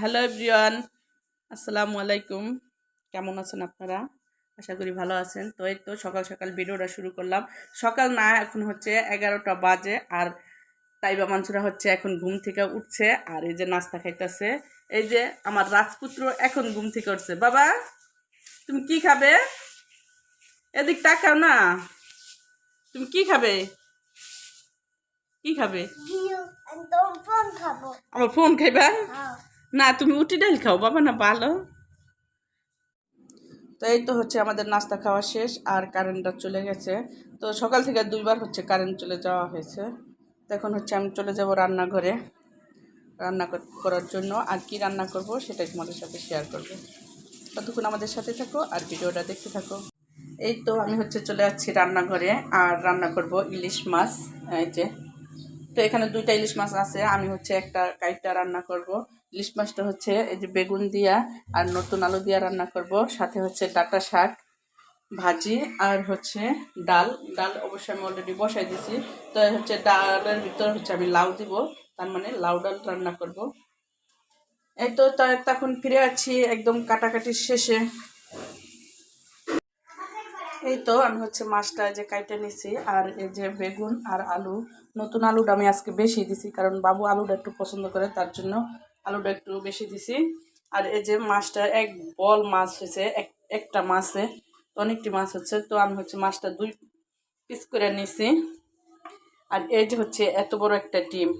Hello everyone আসসালামু আলাইকুম। কেমন আছেন আপনারা? আশা করি ভালো আছেন। তো এই তো সকাল সকাল ভিডিওটা শুরু করলাম। সকাল না এখন হচ্ছে এগারোটা বাজে আর তাইবা মানসুরা হচ্ছে এখন ঘুম থেকে উঠছে আর এই যে নাস্তা খাইতেছে। এই যে আমার রাজপুত্র এখন ঘুম থেকে উঠছে। বাবা তুমি কি খাবে? এদিক তাকাও না। তুমি কি খাবে? কি খাবে? ডিও ফোন খাব। আমার ফোন খাইবা? হ্যাঁ। না, তুমি উটি ডাল খাও, বাবা না ভালো। তো এই তো হচ্ছে আমাদের নাস্তা খাওয়া শেষ, আর কারেন্টটা চলে গেছে। তো সকাল থেকে দুইবার হচ্ছে কারেন্ট চলে যাওয়া হয়েছে। তো এখন হচ্ছে আমি চলে যাব রান্নাঘরে, রান্না কর- করার জন্য। আর কি রান্না করব সেটাই তোমাদের সাথে শেয়ার করব। ততক্ষণ আমাদের সাথে থাকো, আর ভিডিওটা দেখতে থাকো। এই তো আমি হচ্ছে চলে যাচ্ছি রান্নাঘরে, আর রান্না করব ইলিশ মাছ, এই যে। তো এখানে দুইটা ইলিশ মাছ আছে, আমি হচ্ছে একটা কাইটা রান্না করব। ইলিশ মাছটা হচ্ছে এই যে বেগুন দিয়া আর নতুন আলু দিয়া রান্না করব। সাথে হচ্ছে ডাটা শাক, ভাজি আর হচ্ছে ডাল। ডাল অবশ্যই আমি অলরেডি বসাই দিয়েছি তো হচ্ছে ডালের ভিতর হচ্ছে আমি লাউ দিব। তার মানে লাউ ডাল রান্না করব। এই তো তখন ফিরে আছি একদম কাটাকাটির শেষে। এই তো আমি হচ্ছে মাছটা যে কাইটে নিছি আর এই যে বেগুন আর আলু। নতুন আলুটা আমি আজকে বেশি দিছি কারণ বাবু আলুটা একটু পছন্দ করে, তার জন্য আলুটা একটু বেশি দিছি। আর এই যে মাছটা এক বল মাছ হয়েছে, এক, একটা মাছে তো অনেকটি মাছ হচ্ছে। তো আমি হচ্ছে মাছটা দুই পিস করে নিছি। আর এই যে হচ্ছে এত বড় একটা ডিম।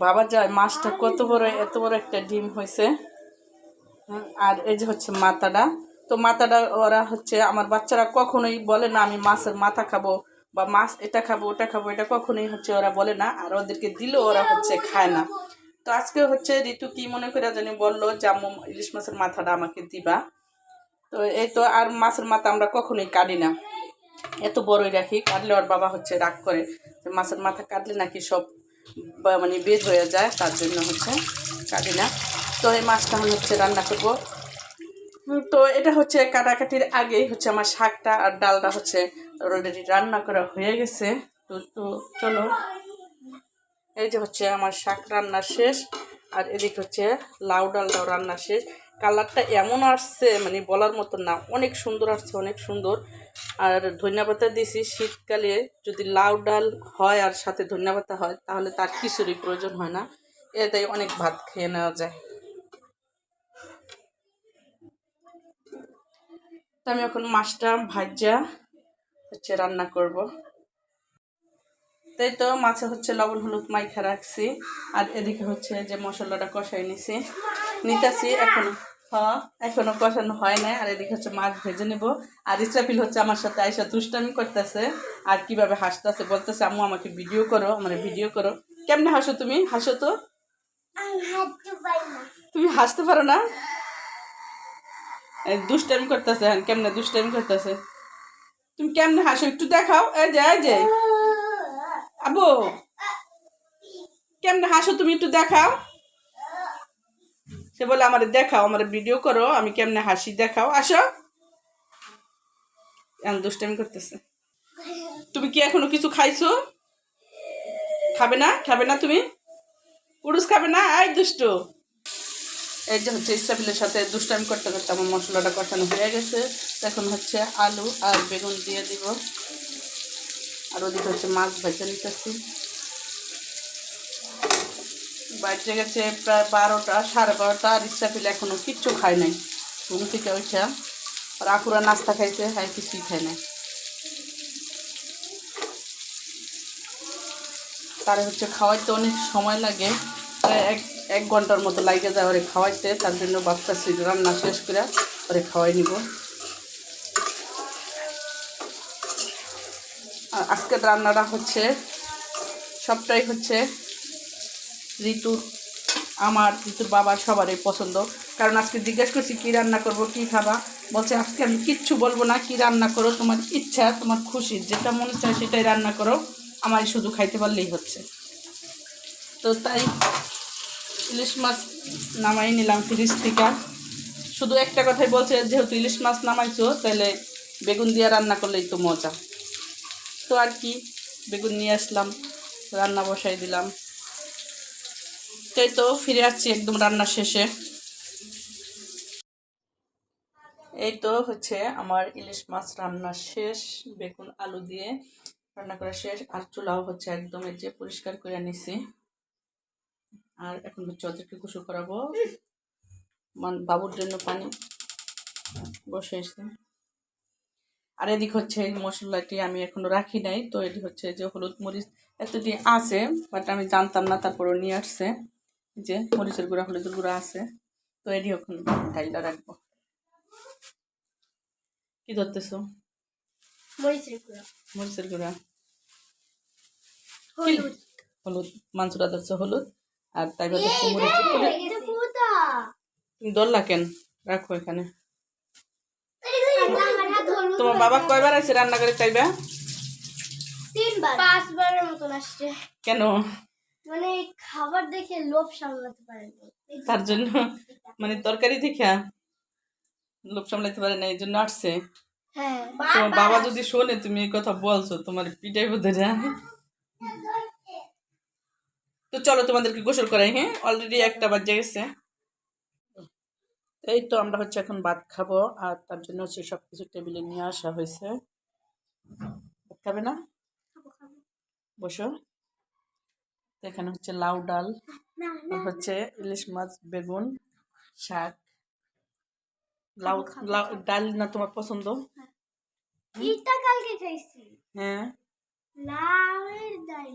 বাবা যায়, মাছটা কত বড়, এত বড় একটা ডিম হয়েছে। আর এই যে হচ্ছে মাথাটা। তো মাথাটা ওরা হচ্ছে, আমার বাচ্চারা কখনোই বলে না, আমি মাছের মাথা খাব বা মাছ এটা খাব, ওটা খাব, এটা কখনোই হচ্ছে ওরা বলে না। আর ওদেরকে দিলেও ওরা হচ্ছে খায় না। তো আজকে হচ্ছে ঋতু কি মনে করে জানি বলল যে, আম্মু, ইলিশ মাছের মাথাটা আমাকে দিবা। তো এই তো আর মাছের মাথা আমরা কখনোই কাটি না। এত বড়ই রাখি, কাটলে ওর বাবা হচ্ছে রাগ করে যে, মাছের মাথা কাটলে নাকি সব মানে বের হয়ে যায়, তার জন্য হচ্ছে কাটি না। তো এই মাছটা আমি হচ্ছে রান্না করব। তো এটা হচ্ছে কাটাকাটির আগেই হচ্ছে আমার শাকটা আর ডালটা হচ্ছে অলরেডি রান্না করা হয়ে গেছে। তো তো চলো। এই যে হচ্ছে আমার শাক রান্না শেষ, আর এদিকে হচ্ছে লাউ ডালটাও রান্না শেষ। কালারটা এমন আসছে মানে বলার মতো না, অনেক সুন্দর আসছে, অনেক সুন্দর। আর ধনিয়া পাতা দিয়েছি, শীতকালে যদি লাউ ডাল হয় আর সাথে ধনিয়া পাতা হয়, তাহলে তার কিছুরই প্রয়োজন হয় না। এটাই অনেক ভাত খেয়ে নেওয়া যায়। তো আমি এখন মাছটা ভাজা হচ্ছে রান্না করব। তাই তো মাছে হচ্ছে লবণ হলুদ মাইখা রাখছি। আর এদিকে হচ্ছে যে মশলাটা কষাই নিছি। নিতেছি এখন হ্যাঁ এখনও কষানো হয় না আর এদিকে হচ্ছে মাছ ভেজে নেব। আর ইসরাফিল হচ্ছে আমার সাথে আইসা দুষ্টামি করতেছে। আর কীভাবে হাসতেছে বলতেছে আম্মু আমাকে ভিডিও করো আমার ভিডিও করো। কেমনে হাসো তুমি? হাসো তো? আমি তুমি হাসতে পারো না? এই দুষ্টামি করতেছে কেমনে দুষ্টামি করতেছে? তুমি কেমনে হাসো? একটু দেখাও। এই যে এই যে। আবু, কেমনে হাসো তুমি একটু দেখাও। সে বলে, আমার দেখাও, আমার ভিডিও করো, আমি কেমনে হাসি দেখাও। আসো। এখন দুষ্টামি করতেছে। তুমি কি এখনও কিছু খাইছো? খাবে না? খাবে না তুমি? পুরুষ খাবে না? আই দুষ্টু। এই যে হচ্ছে ইস্টাফিলের সাথে দুষ্টামি করতে করতে আমার মশলাটা কষানো হয়ে গেছে। এখন হচ্ছে আলু আর বেগুন দিয়ে দিব। আর ওদিকে হচ্ছে মাছ ভেজে নিতেছি। বাড়িতে গেছে প্রায় বারোটা, সাড়ে বারোটা, আর ইস্টাফিল এখনও কিচ্ছু খায় নাই। ঘুম থেকে ওইটা আর নাস্তা খাইছে হ্যাঁ কিছুই খায় নাই। তার হচ্ছে খাওয়াইতে অনেক সময় লাগে, প্রায় এক এক ঘণ্টার মতো লাগে যায় ওরে খাওয়াইতে, তার জন্য ভাবতেছি রান্না শেষ করে ওরে খাওয়াই নিব। আজকের রান্নাটা হচ্ছে, সবটাই হচ্ছে ঋতুর, আমার, ঋতুর বাবার সবারই পছন্দ। কারণ আজকে জিজ্ঞেস করছি, কী রান্না করব, কী খাবা? বলছে, আজকে আমি কিচ্ছু বলব না, কী রান্না করো, তোমার ইচ্ছা, তোমার খুশি, যেটা মনে চায় সেটাই রান্না করো আমার শুধু খাইতে পারলেই হচ্ছে। তো তাই ইলিশ মাছ নামাই নিলাম ফ্রিজ থেকে। শুধু একটা কথাই বলছে, যেহেতু ইলিশ মাছ নামাইছো তাহলে বেগুন দিয়ে রান্না করলেই তো মজা। তো আর কি, বেগুন নিয়ে আসলাম, রান্না বসাই দিলাম। তাই তো ফিরে আসছি একদম রান্না শেষে। এই তো হচ্ছে আমার ইলিশ মাছ রান্না শেষ, বেগুন, আলু দিয়ে রান্না করা শেষ, আর চুলাও হচ্ছে একদম এই যে পরিষ্কার করে নিছি। আর এখন হচ্ছে ওদেরকে গোসল করাবো। মান বাবুর জন্য পানি বসে এসে আর এদিক হচ্ছে এই মশলাটি আমি এখনও রাখি নাই তো এটি হচ্ছে যে হলুদ মরিচ এতটি আছে বাট আমি জানতাম না তারপরও নিয়ে আসছে। যে মরিচের গুঁড়া হলুদের গুঁড়া আছে তো এটি এখন ডাইলটা রাখব। কি ধরতেছো? মরিচের গুঁড়ো। মরিচের গুঁড়া। হলুদ। হলুদ। মাংসটা ধরছে হলুদ আর তাই ধরছে মরিচ। তুমি ধরলা কেন? রাখো এখানে। তোমার বাবা কয়বার আছে রান্না করে চাইবা তিনবার। পাঁচবারের মতন আসছে। কেন? মানে খাবার দেখে লোভ সামলাতে পারে না। তার জন্য? মানে তরকারি দেখা লোক সামলাইতে পারে না এই জন্য আসছে। হ্যাঁ। তোমার বাবা যদি শোনে তুমি এই কথা বলছো তোমার পিটাই বোধ তো চলো তোমাদেরকে গোসল করাই হ্যাঁ? অলরেডি একটা বাজে গেছে। এই তো আমরা হচ্ছে এখন ভাত খাব আর তার জন্য হচ্ছে সব কিছু টেবিলে নিয়ে আসা হয়েছে। ভাত খাবে না? বসো। এখানে হচ্ছে লাউ ডাল হচ্ছে ইলিশ মাছ বেগুন শাক। লাউ লাউ ডাল না তোমার পছন্দ? কালকে খাইছি। হ্যাঁ। লাউয়ের ডাল।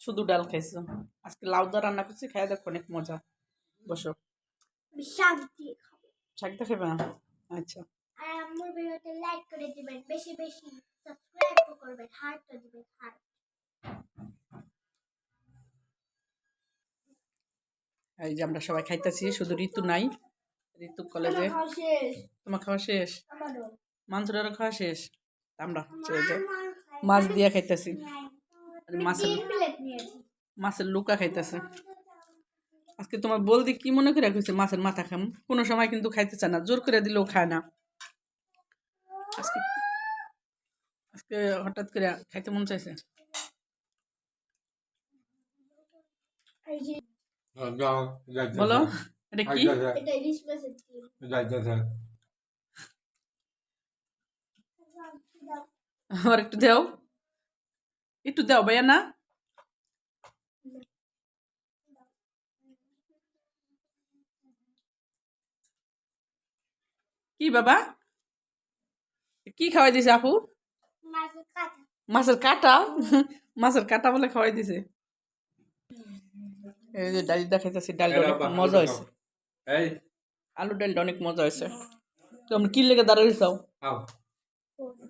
শুধু ডাল খাইছো? আজকে লাউ দা রান্না করছি খাই দেখো অনেক মজা। বসো। শাক দিয়ে খাব। শাকটা খাবে না? আচ্ছা। আর আমার ভিডিওতে লাইক করে দিবেন বেশি বেশি সাবস্ক্রাইব করবেন হার্টটা দিবেন হার্ট এই যে আমরা সবাই খাইতেছি শুধু ঋতু নাই ঋতু কলেজে তোমার খাওয়া শেষ? মাংসটারও খাওয়া শেষ? আমরা মাছ দিয়ে খাইতেছি। মাছের মাছের লুকা খাইতেছে। আজকে তোমার বলদি কি মনে করে রাখছে মাছের মাথা খাম? কোনো সময় কিন্তু খাইতে চায় না জোর করে দিলেও খায় না। আজকে আজকে হঠাৎ করে খাইতে মন চাইছে। এই বলো এটা কি? আর একটু দাও। একটু দাও ভাইয়া না? কি বাবা? কি খাওয়াই দিছে আপু? মাছের কাটা। মাছের কাটা? মাছের কাটা বলে খাওয়াই দিছে। এই যে ডালটা খাইতেছি ডালটা অনেক মজা হয়েছে। এই। আলু ডালটা অনেক মজা হয়েছে। তুমি কি লেগে দাঁড়াই দিছাও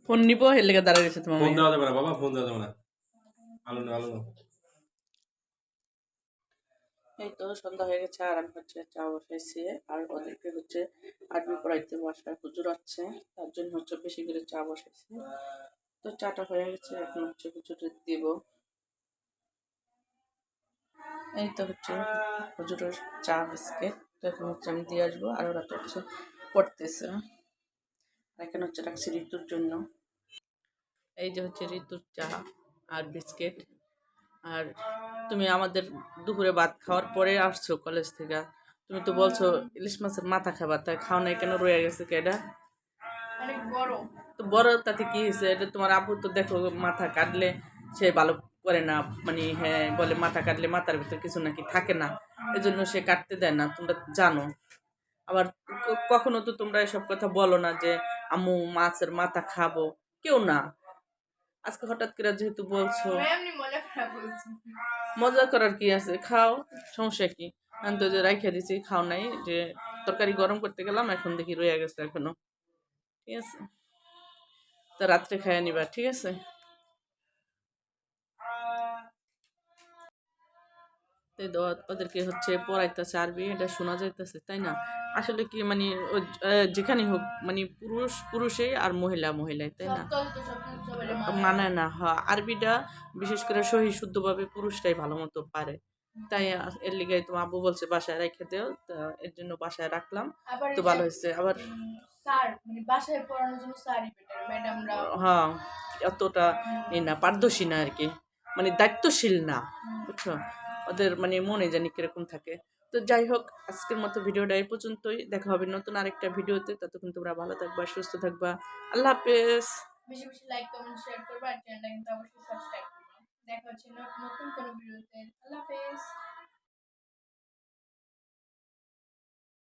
ফোন নিব এর লেগে দাঁড়াই দিছে তোমার ফোন দেওয়া যাবে না বাবা ফোন দেওয়া যাবে না। আলু না আলু না এই তো সন্ধ্যা হয়ে গেছে, আর আমি হচ্ছে চা বসাইছি, আর ওদেরকে হচ্ছে আরবি পড়াইতে বাসায় হুজুর আছে, তার জন্য হচ্ছে বেশি করে চা বসাইছি। তো চাটা হয়ে গেছে, এখন হচ্ছে হুজুরের দিব। এই তো হচ্ছে হুজুরের চা বিস্কিট, তো এখন হচ্ছে আমি দিয়ে আসব, আর ওরা তো হচ্ছে পড়তেছে। এখানে হচ্ছে রাখছি ঋতুর জন্য। এই যে হচ্ছে ঋতুর চা আর বিস্কিট, আর তুমি আমাদের দুপুরে ভাত খাওয়ার পরে আসছো কলেজ থেকে। তুমি তো বলছো ইলিশ মাছের মাথা খাবার তাই খাও নাই কেন? রয়ে গেছে কেডা অনেক বড়। তো বড় তাতে কি হয়েছে? এটা তোমার আপু তো দেখো মাথা কাটলে সে ভালো করে না মানে হ্যাঁ বলে মাথা কাটলে মাথার ভিতর কিছু নাকি থাকে না। এজন্য সে কাটতে দেয় না তোমরা জানো। আবার ক- কখনো তো তোমরা এসব কথা বলো না যে আম্মু মাছের মাথা খাব। কেউ না। আজকে হঠাৎ করে যেহেতু বলছো এমনি মজা খারাপ বলছি। মজা করার কি আছে? খাও, সমস্যা কি? আমি তো যে রাখিয়া দিছি, খাও নাই, যে তরকারি গরম করতে গেলাম, এখন দেখি রয়ে গেছে এখনও। ঠিক আছে? তো রাত্রে খাইয়া নিবা, ঠিক আছে? তাই ওদেরকে হচ্ছে পড়াইতেছে আরবি এটা শোনা যাইতেছে তাই না? আসলে কি মানে যেখানেই হোক মানে পুরুষ পুরুষে আর মহিলা মহিলাই তাই না? মানে না হ্যাঁ আরবিটা বিশেষ করে সহি শুদ্ধভাবে পুরুষটাই ভালো মতো পারে। তাই এর লিগে তোমার আব্বু বলছে বাসায় রেখে দেও তা এর জন্য বাসায় রাখলাম তো ভালো হয়েছে আবার স্যার মানে বাসায় পড়ানোর জন্য স্যারই বেটার ম্যাডামরা হ্যাঁ অতটা না পারদর্শী না আর কি মানে দায়িত্বশীল না বুঝছ? ওদের মানে মনে জানি কীরকম থাকে। তো যাই হোক, আজকের মতো ভিডিওটা এই পর্যন্তই। দেখা হবে নতুন আরেকটা ভিডিওতে। ততক্ষণ তোমরা ভালো থাকবা, সুস্থ থাকবা। আল্লাহ হাফেজ। বেশি বেশি লাইক কমেন্ট শেয়ার করবা আর চ্যানেলটা কিন্তু অবশ্যই সাবস্ক্রাইব করবে। দেখা হচ্ছে নতুন কোনো ভিডিওতে। আল্লাহ হাফেজ।